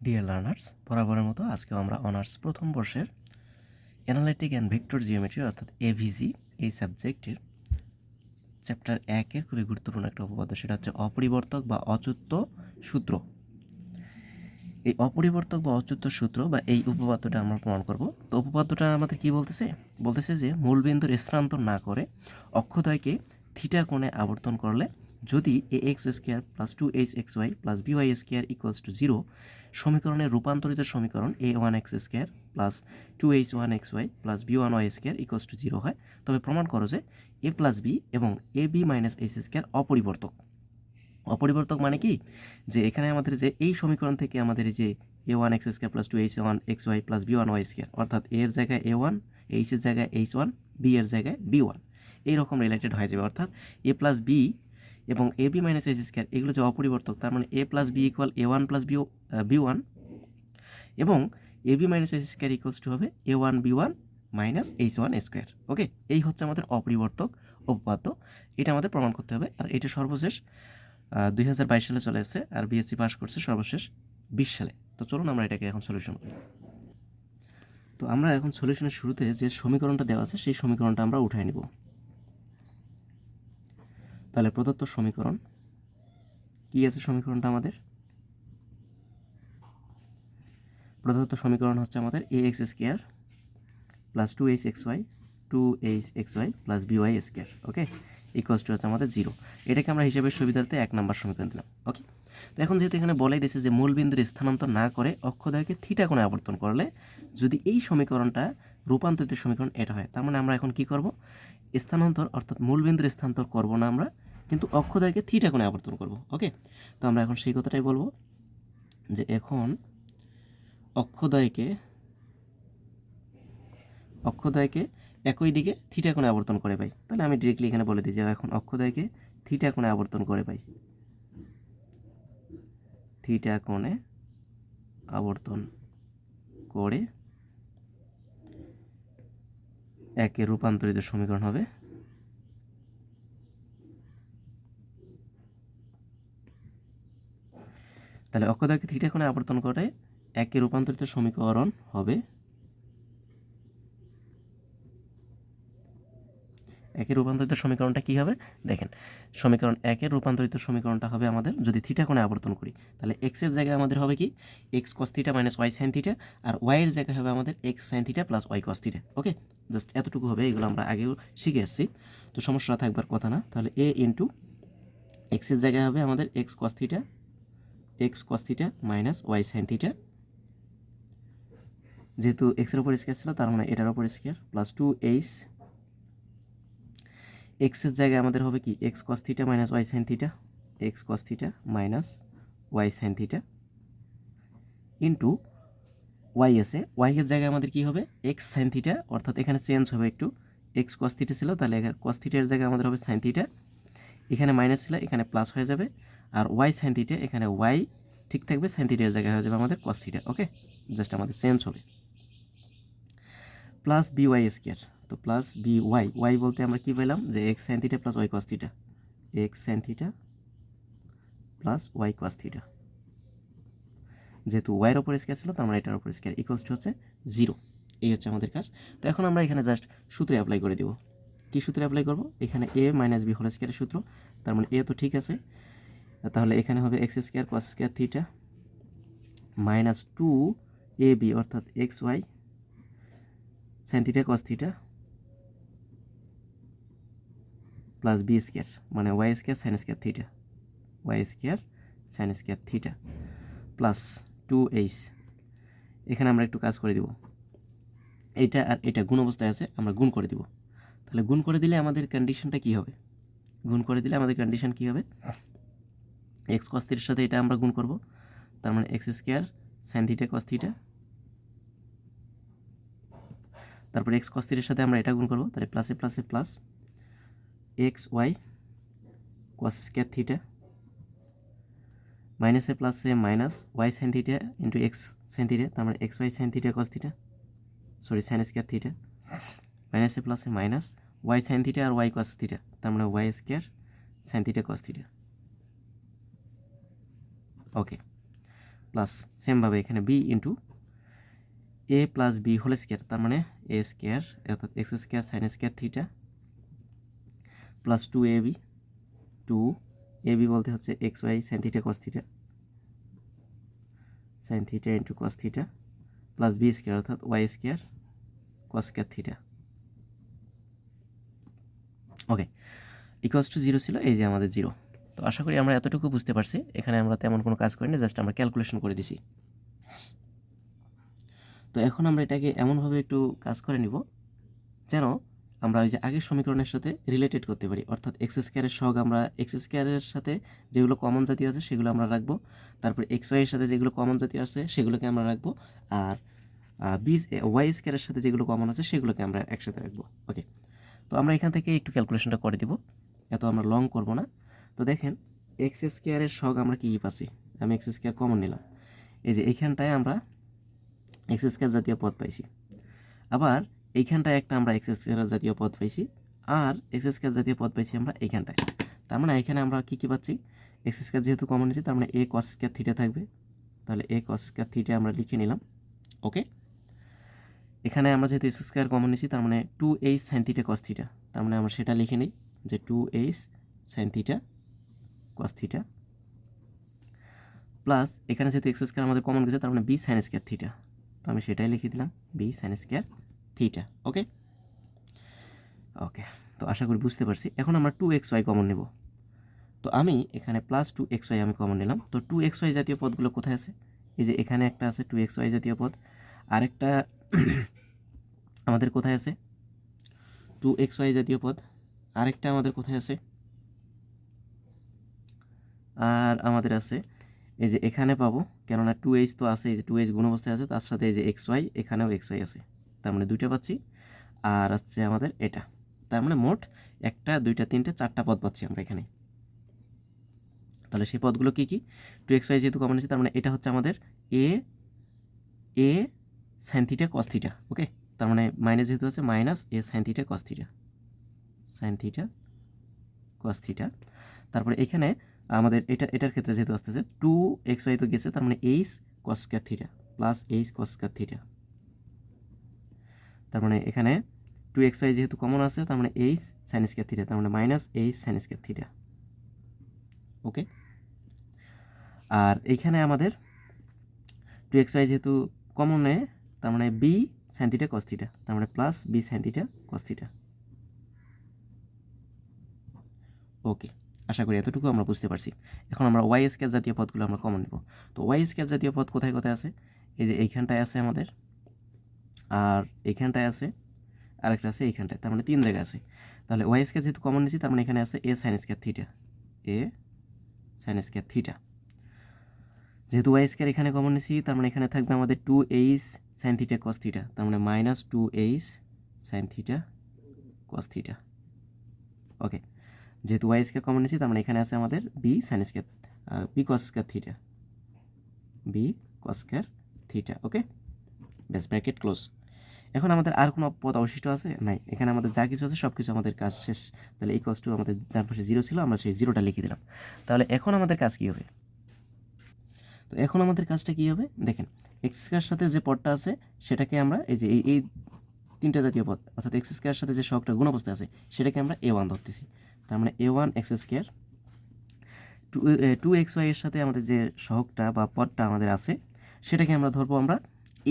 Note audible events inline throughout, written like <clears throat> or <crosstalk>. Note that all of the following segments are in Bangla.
ডিয়ার লার্নার্স বরাবরের মতো আজকেও আমরা অনার্স প্রথম বর্ষের অ্যানালাইটিক অ্যান্ড ভেক্টর জিওমেট্রি অর্থাৎ এভিজি এই সাবজেক্টের চ্যাপ্টার একের খুবই গুরুত্বপূর্ণ একটা উপপাদ্য। সেটা হচ্ছে অপরিবর্তক বা অচ্যুত সূত্র। এই অপরিবর্তক বা অচ্যুত সূত্র বা এই উপপাদ্যটা আমরা প্রমাণ করব। তো উপপাদ্যটা আমাদের কি বলতেছে? বলতেছে যে মূলবিন্দুর স্থানান্তর না করে অক্ষদয়কে থিটা কোণে আবর্তন করলে যদি a x square plus two h x y plus b y square equals to zero সমীকরণের রূপান্তরিত সমীকরণ a one x square plus two h one x y plus b one y square equals to zero হয়। তবে প্রমাণ করো যে এ প্লাস বি এবং a b minus h square অপরিবর্তক। অপরিবর্তক মানে কি? যে এখানে আমাদের যে এই সমীকরণ থেকে আমাদের যে a one x square plus two h one x y plus b one y square অর্থাৎ এর জায়গায় এ ওয়ান এইচের জায়গায় এইচ ওয়ান বি এর জায়গায় বি ওয়ান এইরকম রিলেটেড হয়ে যাবে। অর্থাৎ এ প্লাস বি এবং a b minus h square এগুলো যে অপরিবর্তক, তার মানে a plus b equal a one plus b b one এবং a b minus h square equals to হবে a one b one minus h one square okay এই হচ্ছে আমাদের অপরিবর্তক উপপাদ্য এটা আমাদের প্রমাণ করতে হবে, আর এটা সর্বশেষ দুই হাজার বাইশ সালে চলে এসেছে, আর বিএসসি পাস করছে সর্বশেষ বিশ সালে। তো চলুন আমরা এটাকে এখন সলিউশন করি। তো আমরা এখন সলিউশনের শুরুতে যে সমীকরণটা দেওয়া আছে, সেই সমীকরণটা আমরা উঠাই নিব। তাহলে প্রদত্ত সমীকরণ কি আছে সমীকরণটা আমাদের? প্রদত্ত সমীকরণ হচ্ছে আমাদের a x square plus two h x y two h x y plus b y square okay equals to হচ্ছে আমাদের জিরো এটাকে আমরা হিসাবের সুবিধার্থে এক নম্বর সমীকরণ দিলাম ওকে তো এখন যেহেতু এখানে বলাই দিয়েছে যে মূল বিন্দুর স্থানান্তর না করে অক্ষদয়কে থিটা কোণে আবর্তন করলে যদি এই সমীকরণটা রূপান্তরিত সমীকরণ এটা হয়, তার মানে আমরা এখন কি করব? স্থানান্তর, অর্থাৎ মূল বিন্দুর স্থানান্তর করব না আমরা, কিন্তু অক্ষদয়কে থিটা কোণে আবর্তন করব ওকে তো আমরা এখন সেই কথাটাই বলব যে এখন অক্ষদয়কে অক্ষদয়কে একই দিকে থিটা কোণে আবর্তন করে পাই। তাহলে আমি ডিরেক্টলি এখানে বলে দিই যে এখন অক্ষদয়কে থিটা কোণে আবর্তন করে পাই। থিটা কোণে আবর্তন করে একে রূপান্তরিত সমীকরণ হবে। তাহলে অক্ষদাকে থিটা কোণে আবর্তন করে একে রূপান্তরিত সমীকরণ হবে। একের রূপান্তরিত সমীকরণটা কী হবে? দেখেন, সমীকরণ একের রূপান্তরিত সমীকরণটা হবে আমাদের যদি থিটা কোণে আবর্তন করি, তাহলে এক্সের জায়গায় আমাদের হবে কি? X cos theta minus y sine theta আর ওয়াইয়ের জায়গায় হবে আমাদের x sine theta plus y cos theta okay just এতটুকু হবে, এগুলো আমরা আগেও শিখে এসেছি। তো সমস্যা থাকবার কথা না, তাহলে এ ইন্টু এক্সের জায়গায় হবে আমাদের x cos theta x cos theta minus y sine theta যেহেতু এক্সের উপর স্কোয়ার ছিল, তার মানে এটার উপর স্কোয়ার প্লাস টু এইচ এক্সের জায়গায় আমাদের হবে কি? X cos theta minus y sine theta x cos theta minus y sine theta into y আছে ওয়াই এর জায়গায় আমাদের কি হবে? এক্স সাইন থিটা অর্থাৎ এখানে চেঞ্জ হবে একটু। এক্স কস থিটা ছিল, তাহলে কস থিটার জায়গায় আমাদের হবে সাইন থিটা এখানে মাইনাস ছিল, এখানে প্লাস হয়ে যাবে। আর ওয়াই সাইন থিটা এখানে ওয়াই ঠিক থাকবে সাইন থিটার জায়গায় হয়ে যাবে আমাদের কস থিটা ওকে জাস্ট আমাদের চেঞ্জ হবে। প্লাস বি ওয়াই স্কোয়ার তো প্লাস বি ওয়াই ওয়াই বলতে আমরা কী পেলাম? যে x sine theta plus y cos theta x sine theta plus y cos theta যেহেতু ওয়াইয়ের ওপর স্কোয়ার ছিল, তার মানে এটার ওপর স্কোয়ার ইকুয়ালস হচ্ছে জিরো এই হচ্ছে আমাদের কাজ। তো এখন আমরা এখানে জাস্ট সূত্রে অ্যাপ্লাই করে দেবো। কী সূত্রে অ্যাপ্লাই করব? এখানে এ মাইনাস বি হোল স্কোয়ারের সূত্র। তার মানে এ তো ঠিক আছে। তাহলে এখানে হবে x square cos square theta minus two a b অর্থাৎ x y sine theta cos theta plus b square মানে y square sine square theta y square sine square theta plus two h এখানে আমরা একটু কাজ করে দিব। এইটা আর এটা গুণ অবস্থায় আছে, আমরা গুণ করে দিব। তাহলে গুণ করে দিলে আমাদের কন্ডিশনটা কী হবে? গুণ করে দিলে আমাদের কন্ডিশন কী হবে? এক্স কস থিটার সাথে এটা আমরা গুণ করব। তার মানে x square sine theta cos theta তারপর এক্স কস থিটার সাথে আমরা এটা গুণ করব, তাহলে প্লাসে প্লাসে plus x y cos square theta মাইনাসে প্লাসে minus y sine theta into x sine theta তার মানে x y sine theta cos theta sorry sine square theta মাইনাসে প্লাসে মাইনাস ওয়াই সাইন থিটা আর ওয়াই কস থিটা তার মানে y square sine theta cos theta okay plus সেমভাবে এখানে b into a plus b whole square তার মানে এ স্কোয়ার অর্থাৎ x square sine square theta plus two a b two a b বলতে হচ্ছে x y sine theta cos theta sine theta into cos theta plus b square অর্থাৎ y square cos square theta okay equals to zero ছিল, এই যে আমাদের জিরো তো আশা করি আমরা এতটুকু বুঝতে পারছি, এখানে আমরা তেমন কোনো কাজ করিনি, জাস্ট আমরা ক্যালকুলেশন করে দিছি। তো এখন আমরা এটাকে এমনভাবে একটু কাজ করে নিব যেন আমরা ওই যে আগের সমীকরণের সাথে রিলেটেড করতে পারি। অর্থাৎ এক্স স্কোয়ারের সহগ আমরা এক্স স্কোয়ারের সাথে যেগুলো কমন জাতীয় আছে সেগুলো আমরা রাখব। তারপর এক্স ওয়াইয়ের সাথে যেগুলো কমন জাতীয় আছে সেগুলোকে আমরা রাখব। আর বি ওয়াই স্কোয়ারের সাথে যেগুলো কমন আছে সেগুলোকে আমরা একসাথে রাখব। ওকে তো আমরা এখান থেকে একটু ক্যালকুলেশনটা করে দিব। এত আমরা লং করব না। তো দেখেন এক্স স্কোয়ারের সহগ আমরা কী কী পাচ্ছি? আমি এক্স স্কোয়ার কমন নিলাম। এই যে এইখানটায় আমরা এক্স স্কোয়ার জাতীয় পদ পাইছি। আবার এইখানটায় একটা আমরা এক্স স্কোয়ার জাতীয় পদ পাইছি আর এক্স স্কোয়ার জাতীয় পদ পাইছি আমরা এইখানটায়। তার মানে এখানে আমরা কী কী পাচ্ছি? এক্স স্কোয়ার যেহেতু কমন নিয়েছি তার মানে এ কস স্কোয়ার থিটা থাকবে। তাহলে এ কস স্কোয়ার আমরা লিখে নিলাম। ওকে এখানে আমরা যেহেতু এক্স স্কোয়ার কমন নিয়েছি তার মানে two h sine theta cos theta তার মানে আমরা সেটা লিখে নিই যে two h sine theta cos theta plus এখানে যেহেতু এক্স স্কোয়ার আমাদের কমন গেছে তার মানে বি সাইন স্কোয়ার থিটা তো আমি সেটাই লিখে দিলাম b sine square theta okay okay তো আশা করি বুঝতে পারছি। এখন আমরা টু এক্স ওয়াই কমন নেব। তো আমি এখানে প্লাস টু এক্স ওয়াই আমি কমন নিলাম। তো টু এক্স ওয়াই জাতীয় পদগুলো কোথায় আছে? এই যে এখানে একটা আছে টু এক্স ওয়াই জাতীয় পদ। আরেকটা <clears throat> আমাদের কোথায় আছে? টু এক্স ওয়াই জাতীয় পদ। আরেকটা আমাদের কোথায় আছে? আর আমাদের আছে এই যে এখানে পাবো, কেননা টু এইচ তো আছে, এই যে টু এইচ গুণ অবস্থায় আছে, তার সাথে এই যে এক্স ওয়াই এখানেও এক্স ওয়াই আছে। তার মানে দুইটা পাচ্ছি। আর আছে আমাদের এটা। তার মানে মোট একটা, দুইটা, তিনটে, চারটা পদ পাচ্ছি আমরা এখানে। তাহলে সেই পদগুলো কী কী? টু এক্স ওয়াই যেহেতু কমন আছে, তার মানে এটা হচ্ছে আমাদের a a sine theta cos theta okay তার মানে মাইনাস যেহেতু আছে minus a sine theta cos theta sine theta cos theta তারপরে এখানে আমাদের এটা, এটার ক্ষেত্রে যেহেতু আসতেছে টু এক্স ওয়াই তো গেছে, তার মানে h cos square theta plus h cos square theta তার মানে এখানে টু এক্স ওয়াই যেহেতু কমন আছে, তার মানে এইচ সাইন স্কোয়ার থিটা তার মানে minus h sine square theta okay আর এইখানে আমাদের টু এক্স ওয়াই যেহেতু কমনে তার মানে b sine theta cos theta তার মানে plus b sine theta cos theta okay আশা করি এতটুকু আমরা বুঝতে পারছি। এখন আমরা ওয়াই স্কেয়ার জাতীয় পদগুলো আমরা কমন নেব। তো ওয়াই স্কেয়ার জাতীয় পদ কোথায় কোথায় আছে? এই যে এইখানটায় আছে আমাদের। আর এইখানটায় আছে, আরেকটা আছে এইখানটায়। তার মানে তিন জায়গা আছে। তাহলে ওয়াই স্কেয়ার যেহেতু কমন নিয়েছি, তার মানে এখানে আছে a sine square theta a sine square theta যেহেতু ওয়াই স্কেয়ার এখানে কমন নিয়েছি, তার মানে এখানে থাকবে আমাদের two h sine theta cos theta তার মানে minus two h sine theta cos theta okay যেহেতু ওয়াই স্কোয়ার কমন নিয়েছি, তার মানে এখানে আছে আমাদের b sine square b cos square theta b cos square theta okay base bracket close এখন আমাদের আর কোনো পদ অবশিষ্ট আছে? নাই। এখানে আমাদের যা কিছু আছে সব কিছু আমাদের কাজ শেষ। তাহলে এই কস টু আমাদের ডান পাশে জিরো ছিল, আমরা সেই জিরোটা লিখে দিলাম। তাহলে এখন আমাদের কাজ কী হবে? তো এখন আমাদের কাজটা কী হবে? দেখেন এক্স স্কোয়ার সাথে যে পদটা আছে, সেটাকে আমরা এই যে এই তিনটা জাতীয় পদ, অর্থাৎ এক্স স্কোয়ার সাথে যে শখটা গুণ অবস্থায় আছে, সেটাকে আমরা এ ওয়ান ধরতেছি। তার মানে a one x square two two x y এর সাথে আমাদের যে সহগটা বা পদটা আমাদের আছে, সেটাকে আমরা ধরবো আমরা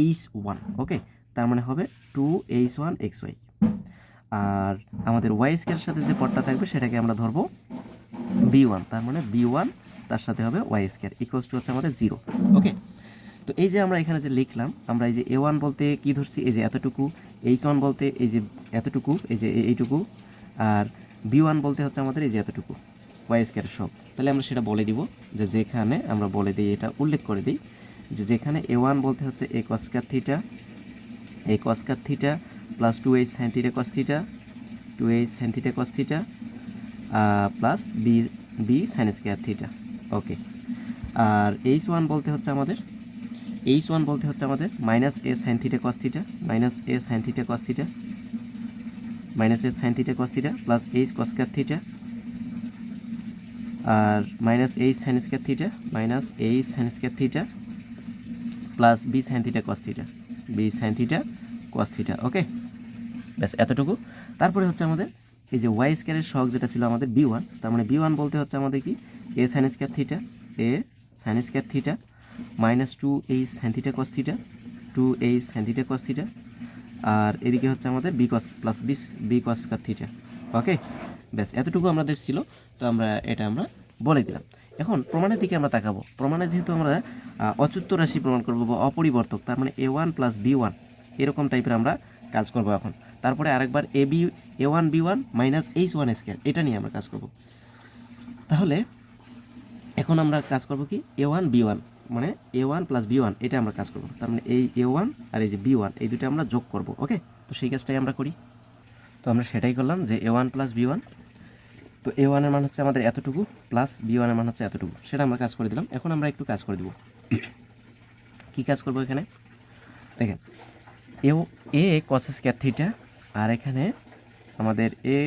এইচ ওয়ান ওকে তার মানে হবে two h one x y আর আমাদের ওয়াই স্কোয়ার সাথে যে পদটা থাকবে, সেটাকে আমরা ধরবো বি ওয়ান তার মানে বি ওয়ান তার সাথে হবে ওয়াই স্কোয়ার ইকুয়ালস টু হচ্ছে আমাদের জিরো ওকে তো এই যে আমরা এখানে যে লিখলাম, আমরা এই যে এ ওয়ান বলতে কী ধরছি? এই যে এতটুকু এইচ ওয়ান বলতে এই যে এতটুকু, এই যে এইটুকু, আর বি ওয়ান বলতে হচ্ছে আমাদের এই যে এতটুকু ওয়াই স্কোয়ার সব। তাহলে আমরা সেটা বলে দিব যে যেখানে আমরা বলে দিই, এটা উল্লেখ করে দিই যে যেখানে এ ওয়ান বলতে হচ্ছে a cos square theta a cos square theta plus two h sine theta cos theta two h sine theta cos theta plus b b sine square theta okay R h one বলতে হচ্ছে আমাদের এইচ ওয়ান বলতে হচ্ছে আমাদের minus a sine theta cos theta minus a sine theta cos theta minus a sine theta cos theta plus h cos square theta R minus h sine square theta minus h sine square theta plus b sine theta cos theta b sine theta cos theta okay ব্যাস, এতটুকু। তারপরে হচ্ছে আমাদের এই যে ওয়াই স্কোয়ারের শখ যেটা ছিল আমাদের বি ওয়ান তার মানে বি ওয়ান বলতে হচ্ছে আমাদের কি? A sine square theta a sine square theta minus two h sine theta cos theta two h sine theta cos theta আর এদিকে হচ্ছে আমাদের বি কস প্লাস বিস b cos square theta okay ব্যাস, এতটুকু আমাদের ছিল, তো আমরা এটা আমরা বলে দিলাম। এখন প্রমাণের দিকে আমরা তাকাবো। প্রমাণে যেহেতু আমরা অচ্যুত রাশি প্রমাণ করব বা অপরিবর্তক, তার মানে a one plus b one এরকম টাইপের আমরা কাজ করব এখন। তারপরে আরেকবার a b a one b one minus h one square এটা নিয়ে আমরা কাজ করব। তাহলে এখন আমরা কাজ করব কি? এ ওয়ান বি ওয়ান মানে a one plus b one এটা আমরা কাজ করব। তার মানে এই এ ওয়ান আর এই যে বি ওয়ান এই দুটো আমরা যোগ করব, ওকে? তো সেই কাজটাই আমরা করি। তো আমরা সেটাই করলাম যে a one plus b one তো এ ওয়ানের মান হচ্ছে আমাদের এতটুকু প্লাস বি ওয়ানের মান হচ্ছে এতটুকু। সেটা আমরা কাজ করে দিলাম। এখন আমরা একটু কাজ করে দেবো। কী কাজ করব এখানে? দেখেন, এ এ কস স্কোয়ার থিটা আর এখানে আমাদের এ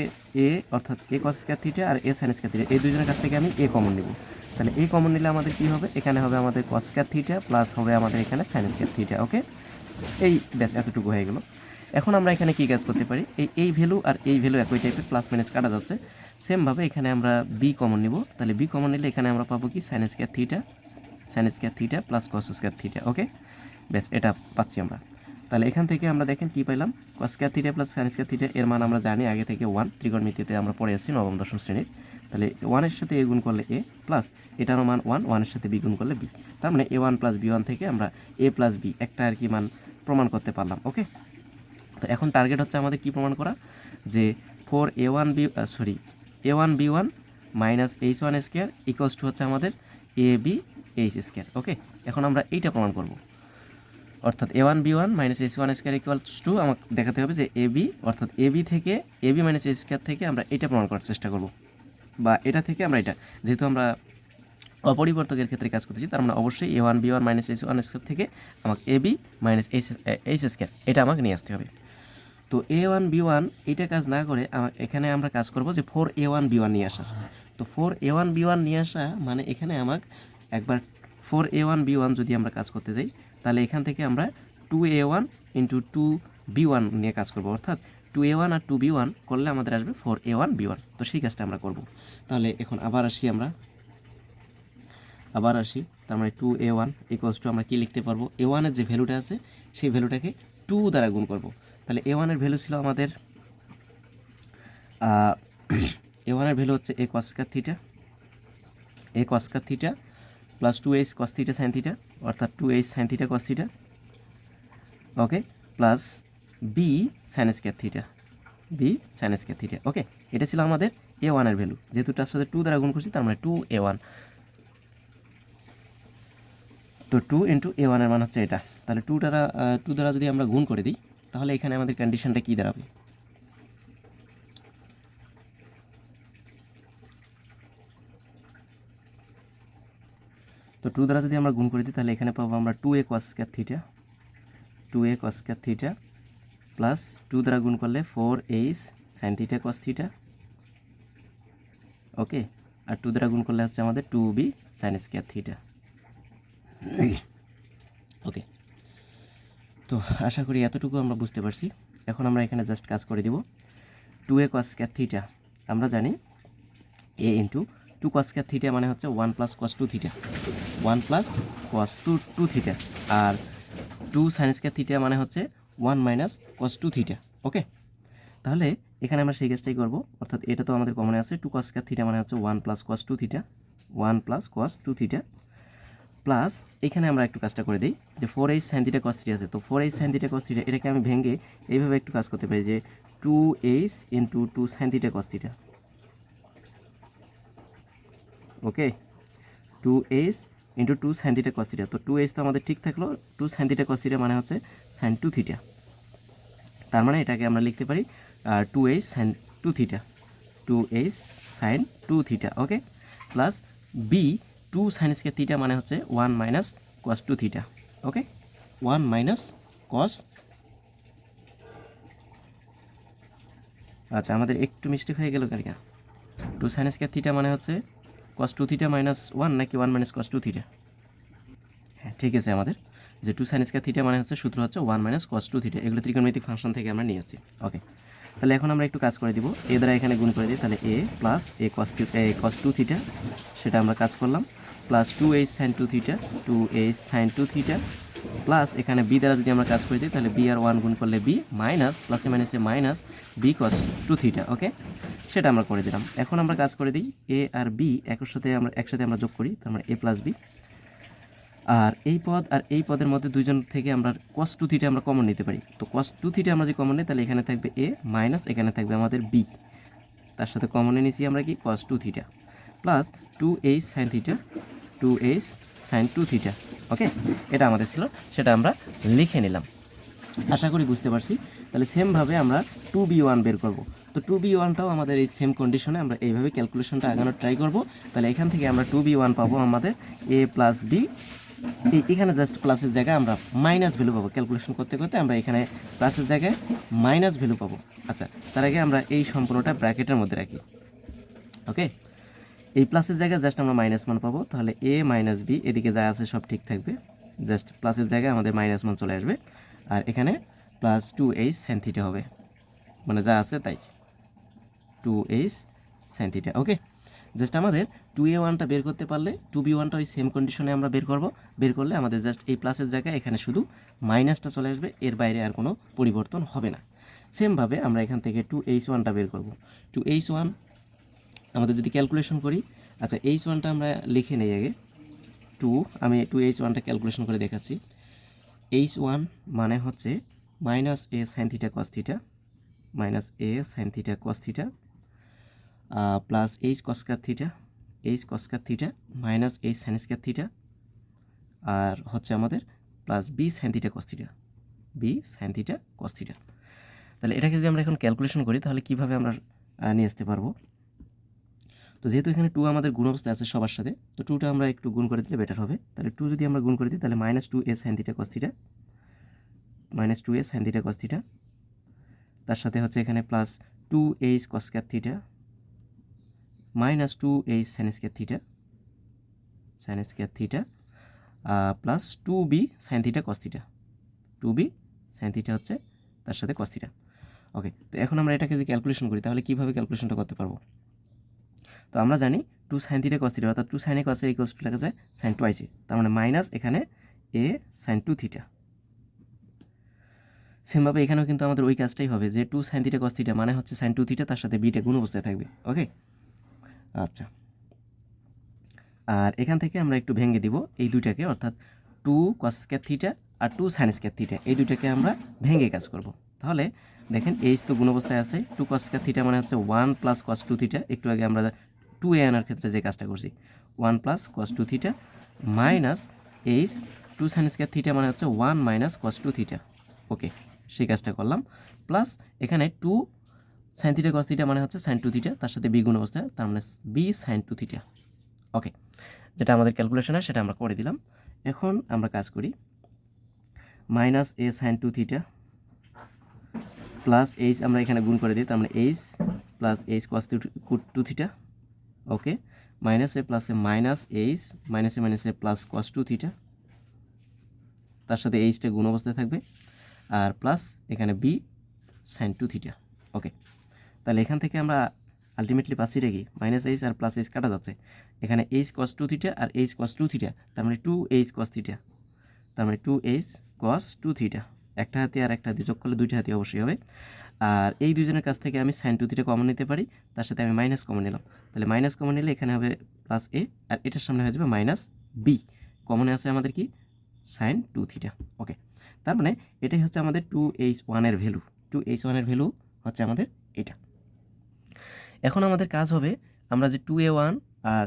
এ অর্থাৎ এ কস স্কোয়ার থিটা আর এ সাইন স্কোয়ার থিটা এই দুজনের কাছ থেকে আমি এ কমন নেব। তাহলে এই কমন নিলে আমাদের কি হবে? এখানে হবে আমাদের কস স্কোয়ার থিটা প্লাস হবে আমাদের এখানে সাইন স্কোয়ার থিটা ওকে এই ব্যাস, এতটুকু হয়ে গেল। এখন আমরা এখানে কি কাজ করতে পারি? এই এই ভ্যালু আর এই ভ্যালু একই টাইপের প্লাস মাইনাস কাটা যাচ্ছে। সেমভাবে এখানে আমরা বি কমন নিব। তাহলে বি কমন নিলে এখানে আমরা পাবো কি? Sine square theta sine square theta plus cos square theta okay ব্যাস, এটা পাচ্ছি আমরা। তাহলে এখান থেকে আমরা দেখেন কি পাইলাম? Cos square theta plus sine square theta এর মান আমরা জানি আগে থেকে ওয়ান ত্রিকোণমিতিতে আমরা পড়ে এসেছি নবম, দশম শ্রেণির। তাহলে ওয়ানের সাথে এ গুণ করলে এ প্লাস এটারও মান ওয়ান ওয়ানের সাথে বি গুণ করলে বি তার মানে a one plus b one থেকে আমরা এ প্লাস বি একটা আর কি মান প্রমাণ করতে পারলাম ওকে তো এখন টার্গেট হচ্ছে আমাদের কি প্রমাণ করা? যে four a one b sorry a one b one minus h one square equals to হচ্ছে আমাদের a b h square okay এখন আমরা এইটা প্রমাণ করব। অর্থাৎ a one b one minus h one square equals to আমাকে দেখাতে হবে যে এ বি অর্থাৎ এ বি থেকে a b minus h square থেকে আমরা এটা প্রমাণ করার চেষ্টা করব। বা এটা থেকে আমরা এটা, যেহেতু আমরা অপরিবর্তকের ক্ষেত্রে কাজ করতেছি, তার মানে অবশ্যই a one b one minus s one square থেকে আমাকে a b minus h h square এটা আমাকে নিয়ে আসতে হবে। তো এ ওয়ান বি ওয়ান এইটা কাজ না করে এখানে আমরা কাজ করব যে four a one b one নিয়ে আসা তো four a one b one নিয়ে আসা মানে এখানে আমাকে একবার four a one b one যদি আমরা কাজ করতে যাই, তাহলে এখান থেকে আমরা two a one into two b one নিয়ে কাজ করব। অর্থাৎ টু এ ওয়ান আর টু বি ওয়ান করলে আমাদের আসবে four a one b one. তো সেই কাজটা আমরা করব। তাহলে এখন আবার আসি আমরা। আবার আসি। তার মানে two a one equals to আমরা কী লিখতে পারব? এ ওয়ানের যে ভ্যালুটা আছে, সেই ভ্যালুটাকে টু দ্বারা গুণ করব। তাহলে এ ওয়ানের ভ্যালু ছিল আমাদের এ ওয়ানের ভ্যালু হচ্ছে a cos square theta a cos square theta plus two h cos theta sine theta অর্থাৎ two h sine theta cos theta okay plus b sine square theta b sine square theta okay এটা ছিল আমাদের এ ওয়ানের ভ্যালু যেহেতু তার সাথে টু দ্বারা গুণ করছি, তার মানে টু এ ওয়ান তো টু ইন্টু এ ওয়ানের মান হচ্ছে এটা। তাহলে টু দ্বারা টু দ্বারা যদি আমরা গুণ করে দিই, তাহলে এখানে আমাদের কন্ডিশনটা কী দাঁড়াবে? তো টু দ্বারা যদি আমরা গুণ করে দিই, তাহলে এখানে পাবো আমরা two a cos square theta two a cos square theta plus two দ্বারা গুণ করলে four h sine theta cos theta okay আর টু দ্বারা গুণ করলে হচ্ছে আমাদের two b sine square theta okay তো আশা করি এতটুকু আমরা বুঝতে পারছি। এখন আমরা এখানে জাস্ট কাজ করে দিব। Two a cos square theta আমরা জানি a into two cos square theta মানে হচ্ছে one plus cos two theta one plus cos two two theta আর টু সাইন স্কোয়ার থিটা মানে হচ্ছে one minus cos two theta okay তাহলে এখানে আমরা সেই কাজটাই করব। অর্থাৎ এটা তো আমাদের কমনে আছে। টু কস স্কোয়ার থিটা মানে হচ্ছে one plus cos two theta one plus cos two theta plus এখানে আমরা একটু কাজটা করে দিই যে four h sine theta cos three আছে। তো four h sine theta cos থ্রিটা এটাকে আমি ভেঙে এইভাবে একটু কাজ করতে পারি যে two h into two sine theta cos theta okay two h into two sine theta cos তো টু এইচ তো আমাদের ঠিক থাকল টু সাইন থিটা কস মানে হচ্ছে সাইন টু থিটা তার মানে এটাকে আমরা লিখতে পারি two h sine two theta two h sine two theta okay plus b two sine square theta মানে হচ্ছে one minus cos two theta okay one minus cos আচ্ছা আমাদের একটু মিস্টেক হয়ে গেল কেন? টু সাইন স্কোয়ার থিটা মানে হচ্ছে cos two theta minus one নাকি one minus cos two theta হ্যাঁ ঠিক আছে আমাদের। যে টু সাইন স্কোয়ার থিটা মানে হচ্ছে সূত্র হচ্ছে one minus cos two theta এগুলো ত্রিকোণমিতিক ফাংশন থেকে আমরা নিয়ে আসছি ওকে তাহলে এখন আমরা একটু কাজ করে দিব। এ দ্বারা এখানে গুণ করে দিই, তাহলে a plus a cos a cos two theta সেটা আমরা কাজ করলাম। Plus two h sine two theta two h sine two theta plus এখানে বি দ্বারা যদি আমরা কাজ করে দিই, তাহলে বি আর ওয়ান গুণ করলে বি মাইনাস প্লাসে মাইনাসে minus b cos two theta okay সেটা আমরা করে দিলাম। এখন আমরা কাজ করে দিই এ আর বি একর সাথে আমরা একসাথে আমরা যোগ করি, তার মানে এ প্লাস বি আর এই পদ আর এই পদের মধ্যে দুইজন থেকে আমরা কস টু থিটা আমরা কমন নিতে পারি। তো কস টু থিটা আমরা যদি কমন নিই, তাহলে এখানে থাকবে এ মাইনাস এখানে থাকবে আমাদের বি তার সাথে কমনে নিছি আমরা কি? Cos two theta plus two h sine theta two h sine two theta okay এটা আমাদের ছিল, সেটা আমরা লিখে নিলাম। আশা করি বুঝতে পারছি। তাহলে সেমভাবে আমরা টু বি ওয়ান বের করব। তো টু বি ওয়ানটাও আমাদের এই সেম কন্ডিশনে আমরা এইভাবে ক্যালকুলেশনটা আগানোর ট্রাই করব। তাহলে এখান থেকে আমরা টু বি ওয়ান পাবো আমাদের এ প্লাস বি এখানে জাস্ট প্লাসের জায়গায় আমরা মাইনাস ভ্যালু পাবো ক্যালকুলেশন করতে করতে। আমরা এখানে প্লাসের জায়গায় মাইনাস ভ্যালু পাবো। আচ্ছা তার আগে আমরা এই সম্পূর্ণটা ব্র্যাকেটের মধ্যে রাখি। ওকে এই প্লাসের জায়গায় জাস্ট আমরা মাইনাস মান পাবো। তাহলে এ মাইনাস বি এদিকে যা আছে সব ঠিক থাকবে। জাস্ট প্লাসের জায়গায় আমাদের মাইনাস মান চলে আসবে। আর এখানে plus two h sine theta হবে। মানে যা আছে তাই। Two h sine theta okay just আমাদের টু এ ওয়ানটা বের করতে পারলে টু বি ওয়ানটা ওই সেম কন্ডিশনে আমরা বের করব। বের করলে আমাদের জাস্ট এই প্লাসের জায়গায় এখানে শুধু মাইনাসটা চলে আসবে, এর বাইরে আর কোনো পরিবর্তন হবে না। সেমভাবে আমরা এখান থেকে টু এইচ ওয়ানটা বের করব। টু এইচ ওয়ান আমাদের যদি ক্যালকুলেশন করি আচ্ছা এইচ ওয়ানটা আমরা লিখে নেই আগে। টু আমি টু এইচ ওয়ানটা ক্যালকুলেশন করে দেখাচ্ছি। এইচ ওয়ান মানে হচ্ছে minus a sine theta cos theta minus a sine theta cos theta plus h cos square theta h cos square theta minus h sine square theta আর হচ্ছে আমাদের plus b sine theta b sine theta তাহলে এটাকে যদি আমরা এখন ক্যালকুলেশন করি, তাহলে কীভাবে আমরা নিয়ে আসতে পারব? তো যেহেতু এখানে টু আমাদের গুণ অবস্থায় আছে সবার সাথে, তো টুটা আমরা একটু গুণ করে দিলে বেটার হবে। তাহলে টু যদি আমরা গুণ করে দিই, তাহলে minus two s sine theta minus two s sine theta তার সাথে হচ্ছে এখানে plus two h cos square theta minus two h sine square theta sine square theta plus two b sine theta cos theta two b sine theta হচ্ছে তার সাথে কস থিটা ওকে তো এখন আমরা এটাকে যদি ক্যালকুলেশন করি, তাহলে কীভাবে ক্যালকুলেশনটা করতে পারব? তো আমরা জানি two sine theta cos theta অর্থাৎ টু সাইনে কসে ইকোয়াস টু লেখা যায় সাইন টু আইসে তার মানে মাইনাস এখানে এ সাইন টু থিটা সেমভাবে এখানেও কিন্তু আমাদের ওই কাজটাই হবে যে টু সাইন থিটা কস মানে হচ্ছে সাইন টু থিটা তার সাথে বিটা গুণ অবস্থায় থাকবে। ওকে আচ্ছা। আর এখান থেকে আমরা একটু ভেঙে দিব এই দুইটাকে, অর্থাৎ টু কস স্কোয়ার থিটা আর টু সাইন স্কোয়ার থিটা এই দুইটাকে আমরা ভেঙে কাজ করব। তাহলে দেখেন এইচ তো গুণ অবস্থায় আছে টু কস স্কোয়ার থিটা মানে হচ্ছে one plus cos two theta একটু আগে আমরা টু এ আনার ক্ষেত্রে যে কাজটা করছি one plus cos two theta minus h two sine square theta মানে হচ্ছে one minus cos two theta okay সেই কাজটা করলাম প্লাস এখানে two sine theta cos theta মানে হচ্ছে সাইন টু থিটা তার সাথে বি গুণ অবস্থায়, তার মানে b sine two theta okay যেটা আমাদের ক্যালকুলেশন সেটা আমরা করে দিলাম। এখন আমরা কাজ করি minus a sine two theta plus h আমরা এখানে গুণ করে দিই, তার মানে h plus h cos two theta okay minus a plus a minus h মাইনাসে মাইনাসে প্লাস কস টু থিটা তার সাথে এইচটা গুণ অবস্থায় থাকবে, আর প্লাস এখানে b sine two theta okay তাহলে এখান থেকে আমরা আলটিমেটলি পাচ্ছি এটা কি? মাইনাস এইচ আর প্লাস এইচ কাটা যাচ্ছে। এখানে এইচ কস টু থিটা আর এইচ কস টু থিটা তার মানে টু এইচ কস থিটা তার মানে two h cos two theta একটা হাতে আর একটা হাতে, যোগ করলে দুইটা হাতে অবশ্যই হবে। আর এই দুজনের কাছ থেকে আমি সাইন টু থিটা কমন নিতে পারি, তার সাথে আমি মাইনাস কমন নিলাম। তাহলে মাইনাস কমন নিলে এখানে হবে প্লাস এ আর এটার সামনে হয়ে যাবে মাইনাস বি কমনে আছে আমাদের কি? সাইন টু থিটা ওকে তার মানে এটাই হচ্ছে আমাদের টু এইচ ওয়ানের ভ্যালু টু এইচ ওয়ানের ভ্যালু হচ্ছে আমাদের এটা। এখন আমাদের কাজ হবে আমরা যে টু এ ওয়ান আর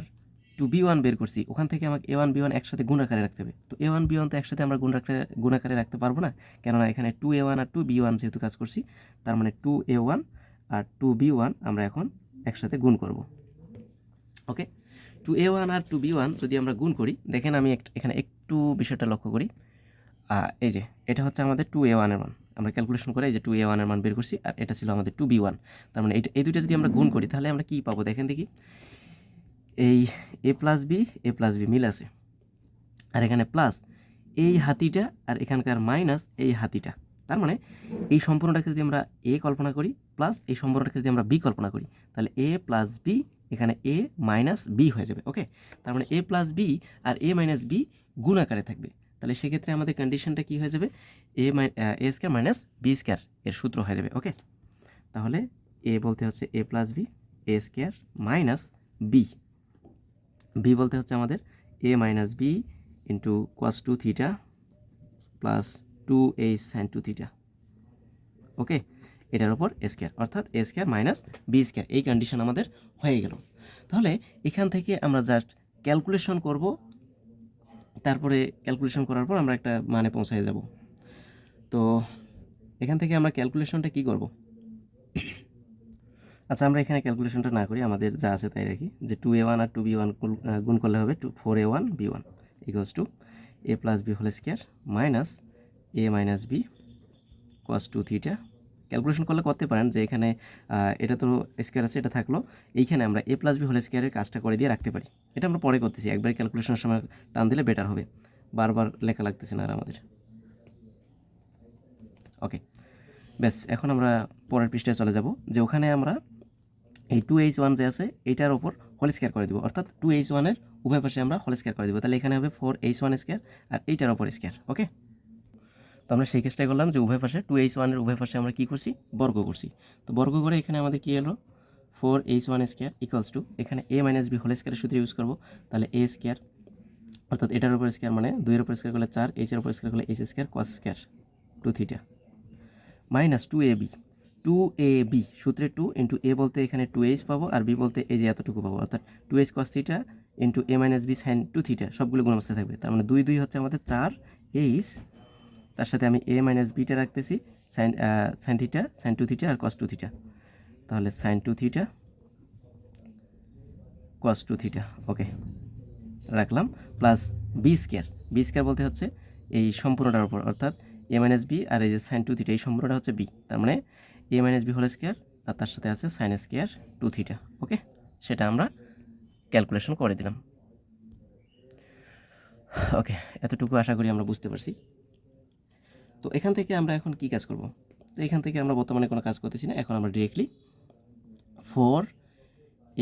টু বি ওয়ান বের করছি, ওখান থেকে আমাকে এ ওয়ান বি ওয়ান একসাথে গুণ আকারে রাখতে হবে। তো এ ওয়ান বি ওয়ান তো একসাথে আমরা গুণ রাখতে গুণ আকারে রাখতে পারব না, কেননা এখানে টু এ ওয়ান আর টু বি ওয়ান যেহেতু কাজ করছি, তার মানে টু এ ওয়ান আর টু বি ওয়ান আমরা এখন একসাথে গুণ করব। ওকে টু এ ওয়ান আর টু বি ওয়ান যদি আমরা গুণ করি, দেখেন আমি এখানে একটু বিষয়টা লক্ষ্য করি। এই যে, এটা হচ্ছে আমাদের টু এ ওয়ানের মান। আমরা ক্যালকুলেশন করে এই যে টু এ ওয়ানের মান বের করছি, আর এটা ছিল আমাদের টু বি ওয়ান তার মানে এটা এই দুইটা যদি আমরা গুণ করি, তাহলে আমরা কী পাবো দেখেন দেখি? এই a plus b a plus b মিল আছে। আর এখানে প্লাস এই হাতিটা আর এখানকার মাইনাস এই হাতিটা। তার মানে এই সম্পূর্ণটাকে যদি আমরা এ কল্পনা করি প্লাস এই সম্পূর্ণটাকে যদি আমরা বি কল্পনা করি, তাহলে এ প্লাস বি এখানে এ মাইনাস বি হয়ে যাবে ওকে তার মানে এ প্লাস বি আর এ মাইনাস বি গুণ আকারে থাকবে। তাহলে সেক্ষেত্রে আমাদের কন্ডিশনটা কী হয়ে যাবে? A my a square minus b square এর সূত্র হয়ে যাবে ওকে তাহলে এ বলতে হচ্ছে a plus b a square minus b b বলতে হচ্ছে আমাদের a minus b into cos two theta plus two a sine two theta okay এটার উপর এ স্কোয়ার অর্থাৎ a square minus b square এই কন্ডিশন আমাদের হয়ে গেল। তাহলে এখান থেকে আমরা জাস্ট ক্যালকুলেশন করব তারপরে ক্যালকুলেশন করার পর আমরা একটা মানে পৌঁছায় যাব। তো এখান থেকে আমরা ক্যালকুলেশনটা কি করব? আচ্ছা আমরা এখানে ক্যালকুলেশনটা না করি, আমাদের যা আছে তাই রাখি, যে টু এ ওয়ান আর টু বি ওয়ান গুণ করলে হবে two four a one b one equals to a plus b whole square minus a minus b cos two theta calculation করলে করতে পারেন যে এখানে এটা তো স্কোয়ার আছে, এটা থাকল। এইখানে আমরা এ প্লাস বি হোল স্কোয়ারের কাজটা করে দিয়ে রাখতে পারি। এটা আমরা পরে করতেছি, একবার ক্যালকুলেশনের সময় টান দিলে বেটার হবে। বারবার লেখা লাগতেছে না আর আমাদের। ওকে ব্যাস, এখন আমরা পরের পৃষ্ঠায় চলে যাব, যে ওখানে আমরা এই টু এইচ ওয়ান যে আছে এইটার ওপর হোল স্কোয়ার করে দিব। অর্থাৎ টু এইচ ওয়ানের উভয় পাশে আমরা হোল স্কোয়ার করে দিব। তাহলে এখানে হবে ফোর এইচ ওয়ান স্কোয়ার আর এইটার ওপর স্কোয়ার ওকে তো আমরা সেই কেসটাই করলাম যে উভয় পাশে টু এইচ ওয়ানের উভয় পাশে আমরা কী করছি? বর্গ করছি। তো বর্গ করে এখানে আমাদের কী এলো? Four h one square equals to এখানে এ মাইনাস বি হোল স্কোয়ারের সূত্র ইউজ করব। তাহলে এ স্কোয়ার অর্থাৎ এটার উপর স্কোয়ার মানে দুইয়ের উপর স্কোয়ার করলে চার এইচের উপর স্কোয়ার করলে h square cos square two theta minus two a b two a b সূত্রে টু ইন্টু এ বলতে এখানে টু এইচ পাবো আর বি বলতে এই যে এতটুকু পাবো। অর্থাৎ two h cos theta into a minus b sine two theta সবগুলো গুণ অবস্থায় থাকবে। তার মানে দুই দুই হচ্ছে আমাদের চার এইচ তার সাথে আমি এ মাইনাস বিটা রাখতেছি sine sine theta sine two theta আর কস টু থিটা তাহলে sine two theta cos two theta okay রাখলাম plus b square b square বলতে হচ্ছে এই সম্পূর্ণটার উপর, অর্থাৎ এ মাইনাস বি আর এই যে সাইন টু থিটা এই সম্পূর্ণটা হচ্ছে বি তার মানে a minus b whole square আর তার সাথে আছে sine square two theta okay সেটা আমরা ক্যালকুলেশন করে দিলাম। ওকে এতটুকু আশা করি আমরা বুঝতে পারছি। তো এখান থেকে আমরা এখন কি কাজ করব? তো এখান থেকে আমরা বর্তমানে কোনো কাজ করতেছি না। এখন আমরা directly four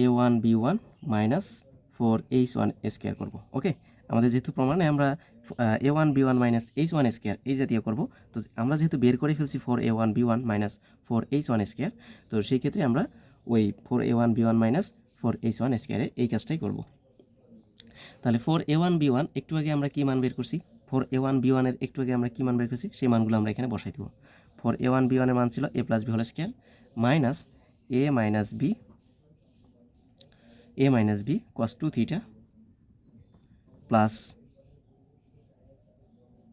A one B one minus four H one square করব ওকে আমাদের যেহেতু প্রমাণে আমরা A one B one minus H one square এই জাতীয় করব, তো আমরা যেহেতু বের করে ফেলছি four A one B one minus four H one square তো সেই ক্ষেত্রে আমরা ওই four A one B one minus four H one স্কোয়ারে এই কাজটাই করব। তাহলে four A one B one একটু আগে আমরা কী মান বের করছি? ফোর এ ওয়ান বি ওয়ানের একটু আগে আমরা কী মান বের করছি? সেই মানগুলো আমরা এখানে বসাই দেবো। ফোর এ ওয়ান বি ওয়ানের মান ছিল A plus B whole square minus A minus B, A minus B cos two theta plus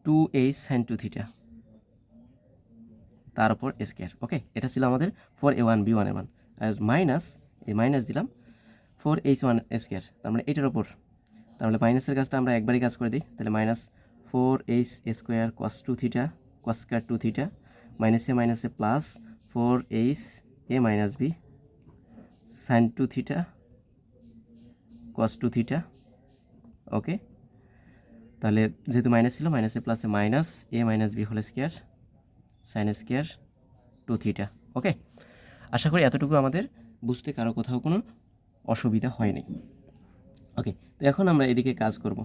two H sine two theta তার উপর স্কোয়ার। ওকে, এটা ছিল আমাদের ফোর এ ওয়ান বি ওয়ানের মান। আর মাইনাস, এই মাইনাস দিলাম ফোর এইচ ওয়ান স্কোয়ার। তার মানে এটার ওপর তাহলে মাইনাসের কাজটা আমরা একবারই কাজ করে দিই। তাহলে minus four H square cos two theta, cos square two theta, মাইনাসে মাইনাসে plus four H A minus B. Sine two theta, cos two theta, okay? তাহলে যেহেতু মাইনাস ছিল, মাইনাসে প্লাসে minus, A minus B whole square, sine square two theta, okay? আশা করি এতটুকু আমাদের বুঝতে কারও কোথাও কোনো অসুবিধা হয়নি। ওকে তো এখন আমরা এদিকে কাজ করব।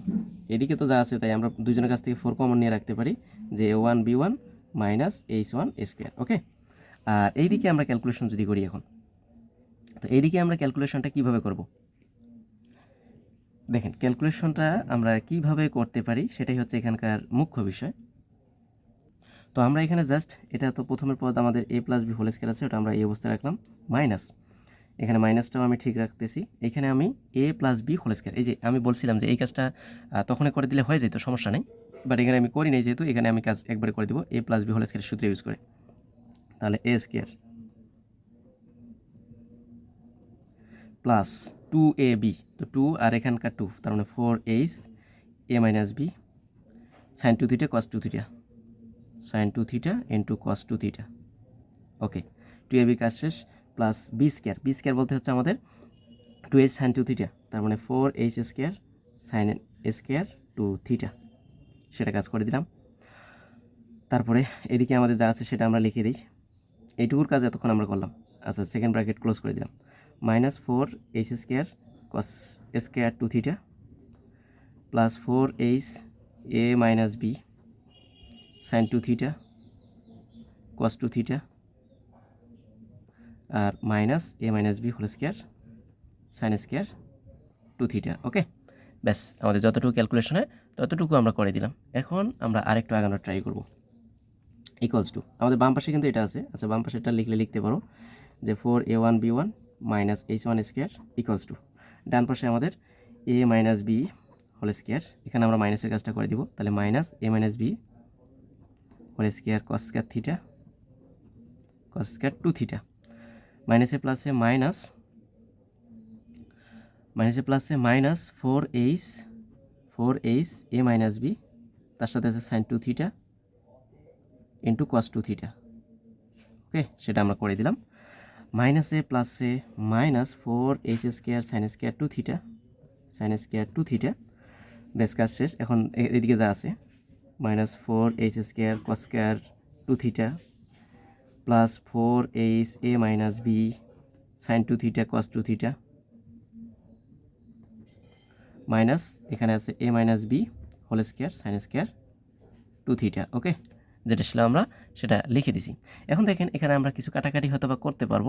এদিকে তো যা আছে তাই আমরা দুজনের কাছ থেকে ফোর কমন নিয়ে রাখতে পারি, যে one B one minus H one square okay আর এইদিকে আমরা ক্যালকুলেশন যদি করি এখন, তো এইদিকে আমরা ক্যালকুলেশনটা কীভাবে করব? দেখেন ক্যালকুলেশনটা আমরা কীভাবে করতে পারি সেটাই হচ্ছে এখানকার মুখ্য বিষয়। তো আমরা এখানে জাস্ট এটা তো প্রথমের পদ আমাদের A plus B whole square আছে, ওটা আমরা এই অবস্থায় রাখলাম মাইনাস এখানে মাইনাসটাও আমি ঠিক রাখতেছি। এখানে আমি A plus B whole square এই যে আমি বলছিলাম যে এই কাজটা তখনই করে দিলে হয়ে যেত, সমস্যা নেই। বাট এখানে আমি করি নাই যেহেতু, এখানে আমি কাজ একবারে করে দিব A plus B whole square সূত্র ইউজ করে। তাহলে A square plus two A B তো টু আর এখানকার টু তার মানে four H A minus B sine two theta cos two theta sine two theta into cos two theta okay two A B কাজ শেষ। Plus B square B square বলতে হচ্ছে আমাদের two H sine two theta তার মানে four H square sine square two theta সেটা কাজ করে দিলাম। তারপরে এদিকে আমাদের যা আছে সেটা আমরা লিখে দিই। এইটুকুর কাজ এতক্ষণ আমরা করলাম। আচ্ছা সেকেন্ড ব্র্যাকেট ক্লোজ করে দিলাম। Minus four H square cos square two theta plus four H A minus B sine two theta cos two theta R minus A minus B whole square sine square two theta okay ব্যাস, আমাদের যতটুকু ক্যালকুলেশন হয়, ততটুকু আমরা করে দিলাম। এখন আমরা আরেকটু আগানোর ট্রাই করব। ইকুয়ালস টু আমাদের বাম পাশে কিন্তু এটা আছে। আচ্ছা বাম পাশেটা লিখলে লিখতে পারো যে four A one B one minus H one square equals to ডান পাশে আমাদের A minus B whole square এখানে আমরা মাইনাসের কাজটা করে দিব। তাহলে minus A minus B whole square cos square theta cos square two theta মাইনাসে প্লাসে মাইনাস মাইনাসে প্লাসে minus four H four H A minus B তার সাথে আছে sine two theta into cos two theta okay সেটা আমরা করে দিলাম। মাইনাসে প্লাসে minus four H square sine square two theta sine square two theta বেশ শেষ। এখন এদিকে যা আছে minus four H square cos square two theta plus four H A minus B sine two theta cos two theta minus এখানে আছে A minus B whole square sine square two theta okay যেটা ছিল আমরা সেটা লিখে দিছি। এখন দেখেন, এখানে আমরা কিছু কাটাকাটি হয়তো বা করতে পারব।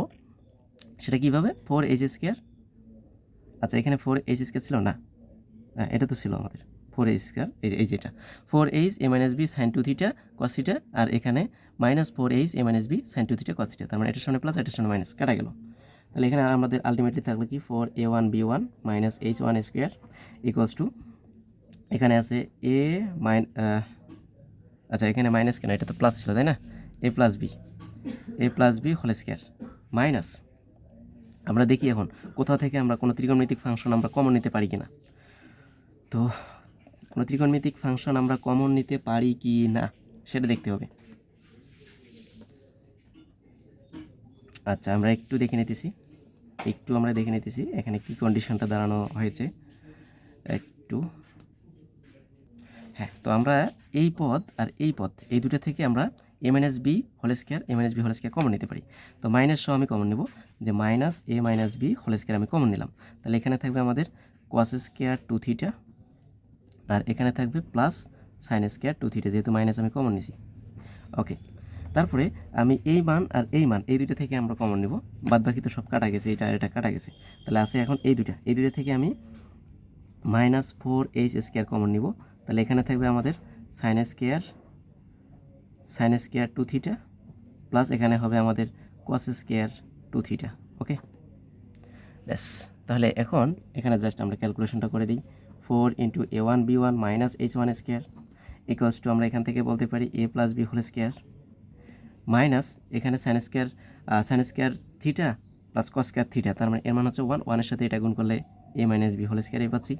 সেটা কীভাবে? ফোর এইচ স্কোয়ার আচ্ছা এখানে ফোর এইচ স্কোয়ার ছিল না? হ্যাঁ এটা তো ছিল আমাদের। ফোর এইচ স্কোয়ার, এই যে, এই যেটা। Four H A minus B sine two theta cos theta, আর এখানে minus four H A minus B sine two theta cos theta, তার মানে এটার সামনে প্লাস এটার সামনে মাইনাস কাটা গেল। তাহলে এখানে আমাদের আলটিমেটলি থাকল কি? Four A one B one minus H one square equals to এখানে আছে এ মাইন আচ্ছা এখানে মাইনাস কেন? এটা তো প্লাস ছিল, তাই না? A plus B. A plus B whole square minus আমরা দেখি এখন কোথা থেকে আমরা কোনো ত্রিকোণমিতিক ফাংশন আমরা কমন নিতে পারি কিনা। তো কোনো ত্রিকোণমিতিক ফাংশন আমরা কমন নিতে পারি কি না, সেটা দেখতে হবে। আচ্ছা আমরা একটু দেখে নিতেছি। একটু আমরা দেখে নিতেছি, এখানে কি কন্ডিশনটা দাঁড়ানো হয়েছে। একটু। হ্যাঁ তো আমরা এই পদ আর এই পদ, এই দুটো থেকে আমরা M N S B whole square M B whole square common নিতে পারি। তো মাইনাস সহ আমি কমন নেব, যে minus A minus B whole square আমি কমন নিলাম। তাহলে এখানে থাকবে আমাদের কস স্কোয়ার টু থিটা আর এখানে থাকবে plus sine square two theta যেহেতু মাইনাস আমি কমন নিছি। ওকে তারপরে আমি এই মান আর এই মান, এই দুটো থেকে আমরা কমন নেব। বাদ বাকি তো সব কাটা গেছে, এটা আর এটা কাটা গেছে। তাহলে আছে এখন এই দুটা এই দুটো থেকে আমি minus four H square common নিব। তাহলে এখানে থাকবে আমাদের sine square sine square two theta plus এখানে হবে আমাদের cos square two theta okay ব্যাস, তাহলে এখন এখানে জাস্ট আমরা ক্যালকুলেশনটা করে দিই। Four into A one B one minus H one square equals to আমরা এখান থেকে বলতে পারি A plus B whole square minus এখানে sine square sine square theta plus cos square theta, তার মানে এর মান হচ্ছে ওয়ান, ওয়ানের সাথে এটা গুণ করলে এ মাইনাস বি হোল স্কোয়ারই পাচ্ছি।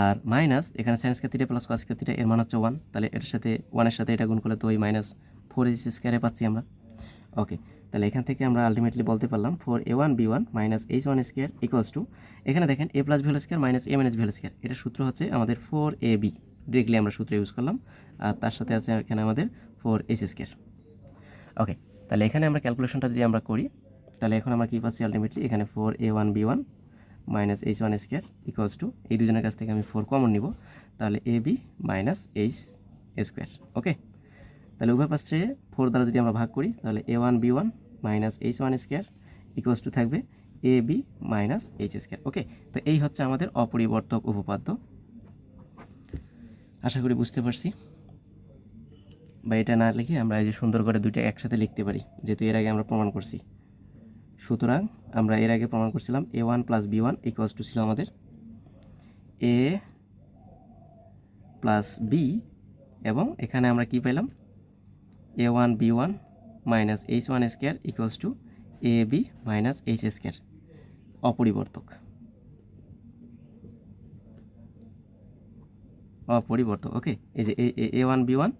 আর মাইনাস এখানে sine square theta plus cos square theta এর মান হচ্ছে ওয়ান, তাহলে এটার সাথে, ওয়ানের সাথে এটা গুণ করলে তো ওই মাইনাস ফোর এইচ স্কোয়ারে পাচ্ছি আমরা। ওকে তাহলে এখান থেকে আমরা আলটিমেটলি বলতে পারলাম four A one B one minus H one square equals to এখানে দেখেন A plus V whole square minus A minus V whole square এটা সূত্র হচ্ছে আমাদের ফোর এ বি ডিরেক্টলি আমরা সূত্র ইউজ করলাম, আর তার সাথে আছে এখানে আমাদের ফোর এস স্কোয়ার ওকে তাহলে এখানে আমরা ক্যালকুলেশনটা যদি আমরা করি, তাহলে এখন আমরা কী পাচ্ছি আলটিমেটলি এখানে four A one B one minus H one square equals to এই দুজনের কাছ থেকে আমি ফোর কমন নিব, তাহলে A B minus H square okay তাহলে উভয় পাশে ফোর দ্বারা যদি আমরা ভাগ করি, তাহলে A one B one minus H one square equals to থাকবে A B minus H square okay তো এই হচ্ছে আমাদের অপরিবর্তক উপপাদ্য। আশা করি বুঝতে পারছি। বা এটা না লিখে আমরা এই যে সুন্দর করে দুইটা একসাথে লিখতে পারি, যেহেতু এর আগে আমরা প্রমাণ করছি। সুতরাং আমরা এর আগে প্রমাণ করছিলাম A one plus B one equals to ছিল আমাদের এ প্লাস বি এবং এখানে আমরা কি পেলাম A one B one minus H one square equals to A B minus H square অপরিবর্তক। অপরিবর্তক ওকে এই যে এ one B one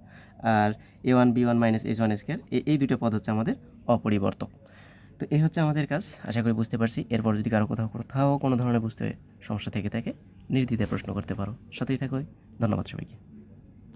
R A one B one minus H one square এই দুটো পদ হচ্ছে আমাদের অপরিবর্তক। তো এই হচ্ছে আমাদের কাজ, আশা করি বুঝতে পারছি। এরপর যদি কারও কোথাও কোথাও কোনো ধরনের বুঝতে সমস্যা থেকে থাকে, নির্দ্বিধায় প্রশ্ন করতে পারো। সাথেই থাকো, ধন্যবাদ সবাইকে।